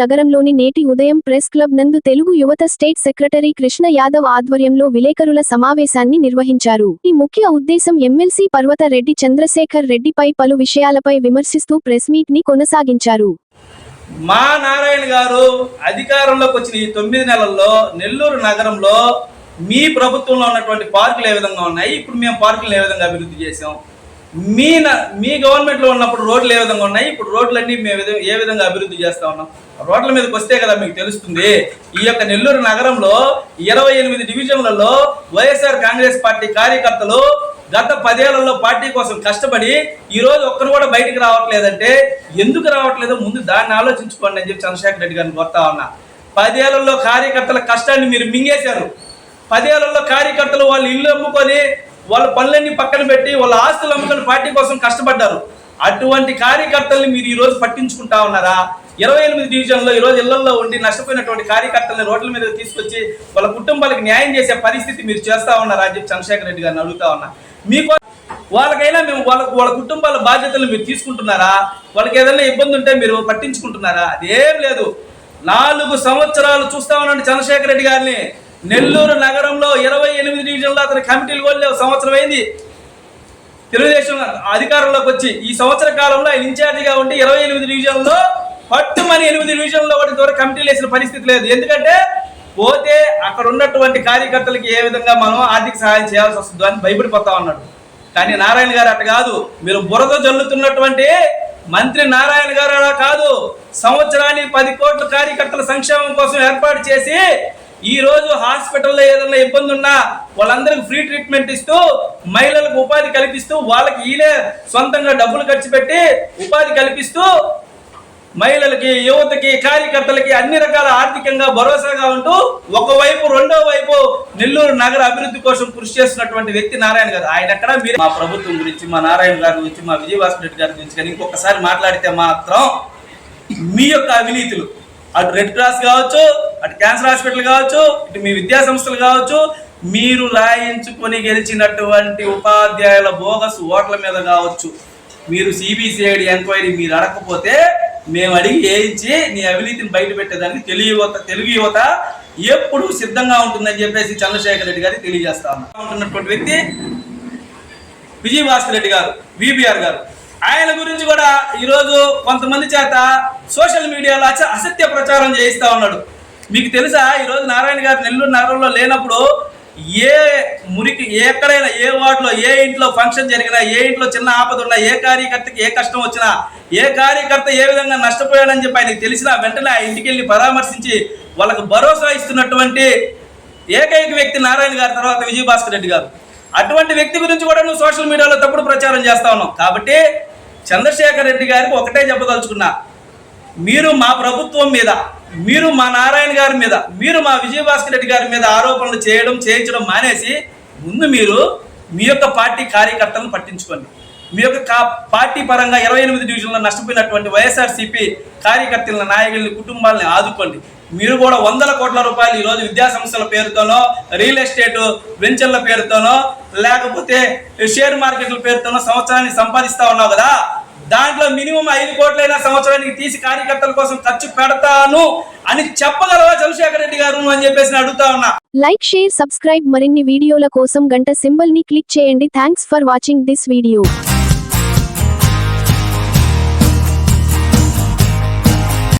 నగరంలోని నేటి ఉదయం ప్రెస్ క్లబ్ నందు తెలుగు యువత స్టేట్ సెక్రటరీ కృష్ణ యాదవ్ ఆధ్వర్యంలో విలేకరుల సమావేశాన్ని నిర్వహించారు. ఈ ముఖ్య ఉద్దేశం ఎమ్మెల్సీ పర్వత రెడ్డి చంద్రశేఖర్ రెడ్డిపై పలు విషయాలపై విమర్శిస్తూ ప్రెస్ మీట్ని కొనసాగించారు. మా నారాయణ గారు అధికారంలోకి వచ్చిన ఈ తొమ్మిది నెలల్లో నెల్లూరు నగరంలో మీ ప్రభుత్వంలో ఉన్నటువంటి పార్కులు ఏ విధంగా ఉన్నాయి? ఇప్పుడు మేము పార్కులు ఏ విధంగా అభివృద్ధి చేసాం మీ మీ గవర్నమెంట్లో ఉన్నప్పుడు రోడ్లు ఏ విధంగా ఉన్నాయి? ఇప్పుడు రోడ్లన్నీ మేము ఏ విధంగా అభివృద్ధి చేస్తా ఉన్నాం? రోడ్ల మీదకి వస్తే కదా మీకు తెలుస్తుంది ఈ యొక్క నెల్లూరు నగరంలో ఇరవై ఎనిమిది డివిజన్లలో వైఎస్ఆర్ కాంగ్రెస్ పార్టీ కార్యకర్తలు గత పదేళ్ళలో పార్టీ కోసం కష్టపడి ఈరోజు ఒక్కరు కూడా బయటికి రావట్లేదంటే ఎందుకు రావట్లేదో? ముందు దాన్ని ఆలోచించుకోండి అని చెప్పి చంద్రశేఖర్ రెడ్డి గారిని కోరుతా ఉన్నా. పదేళ్ళలో కార్యకర్తల కష్టాన్ని మీరు మింగేశారు. పదేళ్ళలో కార్యకర్తలు వాళ్ళు ఇల్లు అమ్ముకొని వాళ్ళ పనులన్నీ పక్కన పెట్టి వాళ్ళ ఆస్తులు అమ్ముకొని పార్టీ కోసం కష్టపడ్డారు. అటువంటి కార్యకర్తల్ని మీరు ఈ రోజు పట్టించుకుంటా ఉన్నారా? ఇరవై ఎనిమిది డివిజన్లో ఈ రోజు ఇళ్ళలో ఉండి నష్టపోయినటువంటి కార్యకర్తలను రోడ్ల మీద తీసుకొచ్చి వాళ్ళ కుటుంబాలకు న్యాయం చేసే పరిస్థితి మీరు చేస్తా ఉన్నారా అని చెప్పి చంద్రశేఖర రెడ్డి గారిని అడుగుతా ఉన్నా. మీకు వాళ్ళకైనా మేము వాళ్ళ వాళ్ళ కుటుంబాల బాధ్యతలు మీరు తీసుకుంటున్నారా? వాళ్ళకి ఏదైనా ఇబ్బంది ఉంటే మీరు పట్టించుకుంటున్నారా? అదేం లేదు. నాలుగు సంవత్సరాలు చూస్తా ఉన్నాండి చంద్రశేఖర రెడ్డి గారిని. నెల్లూరు నగరంలో ఇరవై ఎనిమిది డివిజన్లో అతని కమిటీలు కూడా సంవత్సరం అయింది. తెలుగుదేశం అధికారంలోకి వచ్చి ఈ సంవత్సర కాలంలో ఆయన ఇన్ఛార్జిగా ఉండి ఇరవై ఎనిమిది డివిజన్లో పట్టుమని ఎనిమిది డివిజన్లో ఒకటి ద్వారా కమిటీలు వేసిన పరిస్థితి లేదు. ఎందుకంటే పోతే అక్కడ ఉన్నటువంటి కార్యకర్తలకి ఏ విధంగా మనం ఆర్థిక సహాయం చేయాల్సి వస్తుందో అని భయపడిపోతా ఉన్నాడు. కానీ నారాయణ గారు అట్ట కాదు. మీరు బురద జల్లుతున్నటువంటి మంత్రి నారాయణ గారు అలా కాదు. సంవత్సరానికి పది కోట్ల కార్యకర్తల సంక్షేమం కోసం ఏర్పాటు చేసి ఈరోజు హాస్పిటల్లో ఏదైనా ఇబ్బంది ఉన్నా వాళ్ళందరికి ఫ్రీ ట్రీట్మెంట్ ఇస్తూ మహిళలకు ఉపాధి కల్పిస్తూ వాళ్ళకి ఈయనే సొంతంగా డబ్బులు ఖర్చు పెట్టి ఉపాధి కల్పిస్తూ మహిళలకి యువతకి కార్యకర్తలకి అన్ని రకాల ఆర్థికంగా భరోసాగా ఉంటూ ఒకవైపు రెండో వైపు నెల్లూరు నగర అభివృద్ధి కోసం కృషి చేస్తున్నటువంటి వ్యక్తి నారాయణ గారు. ఆయన ఎక్కడ మీరు మా ప్రభుత్వం గురించి మా నారాయణ గారి గురించి మా విజయభాస్కర్ రెడ్డి గారి గురించి కానీ ఇంకొకసారి మాట్లాడితే మాత్రం మీ యొక్క అవినీతులు అటు రెడ్ క్రాస్ కావచ్చు అటు క్యాన్సర్ హాస్పిటల్ కావచ్చు ఇటు మీ విద్యా సంస్థలు కావచ్చు మీరు రాయించుకొని గెలిచినటువంటి ఉపాధ్యాయుల బోగస్ ఓట్ల మీద కావచ్చు. మీరు సిబిసిఐడి ఎంక్వైరీ మీరు అడగకపోతే మేము అడిగి వేయించి నీ అవినీతిని బయట పెట్టేదానికి తెలుగు యువత తెలుగు యువత ఎప్పుడు సిద్ధంగా ఉంటుందని చెప్పేసి చంద్రశేఖర్ రెడ్డి గారికి తెలియజేస్తా ఉంటున్నటువంటి వ్యక్తి విజయభాస్కర్ రెడ్డి గారు విబిఆర్ గారు. ఆయన గురించి కూడా ఈరోజు కొంతమంది చేత సోషల్ మీడియాలో అసత్య ప్రచారం చేయిస్తా ఉన్నాడు. మీకు తెలుసా? ఈరోజు నారాయణ గారు నెల్లూరు నగరంలో లేనప్పుడు ఏ మురికి ఎక్కడైనా ఏ వార్డులో ఏ ఇంట్లో ఫంక్షన్ జరిగినా ఏ ఇంట్లో చిన్న ఆపద ఉన్నా ఏ కార్యకర్తకి ఏ కష్టం వచ్చినా ఏ కార్యకర్త ఏ విధంగా నష్టపోయాడని చెప్పి ఆయనకి తెలిసినా వెంటనే ఆ ఇంటికి వెళ్ళి పరామర్శించి వాళ్ళకు భరోసా ఇస్తున్నటువంటి ఏకైక వ్యక్తి నారాయణ గారి తర్వాత విజయభాస్కర్ రెడ్డి గారు. అటువంటి వ్యక్తి గురించి కూడా నువ్వు సోషల్ మీడియాలో తప్పుడు ప్రచారం చేస్తా ఉన్నావు. కాబట్టి చంద్రశేఖర్ రెడ్డి గారికి ఒకటే చెప్పదలుచుకున్నా మీరు మా ప్రభుత్వం మీద మీరు మా నారాయణ గారి మీద మీరు మా విజయభాస్కర్ రెడ్డి గారి మీద ఆరోపణలు చేయడం చేయించడం మానేసి ముందు మీరు మీ యొక్క పార్టీ కార్యకర్తలను పట్టించుకోండి. మీ యొక్క కా- పార్టీ పరంగా ఇరవై ఎనిమిది డివిజన్లో నష్టపోయినటువంటి వైఎస్ఆర్సీపీ కార్యకర్తల నాయకుల్ని కుటుంబాలని ఆదుకోండి. మీరు కూడా వందల కోట్ల రూపాయలు ఈరోజు విద్యాసంస్థల పేరుతోనో రియల్ ఎస్టేట్ వెంచర్ల పేరుతోనో లేకపోతే షేర్ మార్కెట్ల పేరుతోనో సంవత్సరాన్ని సంపాదిస్తా ఉన్నావు కదా? దాంట్లో మినిమం ఐదు కోట్లైనా సంవత్సరానికి తీసి కార్యకర్తల కోసం ఖర్చు పెడతాను అని చెప్పగలవా చంద్రశేఖర్ రెడ్డి గారు అని చెప్పేసి అడుగుతా ఉన్నా. లైక్ షేర్ సబ్స్క్రైబ్ మరిన్ని వీడియోల కోసం గంట సింబల్ని క్లిక్ చేయండి. Thanks for watching this video.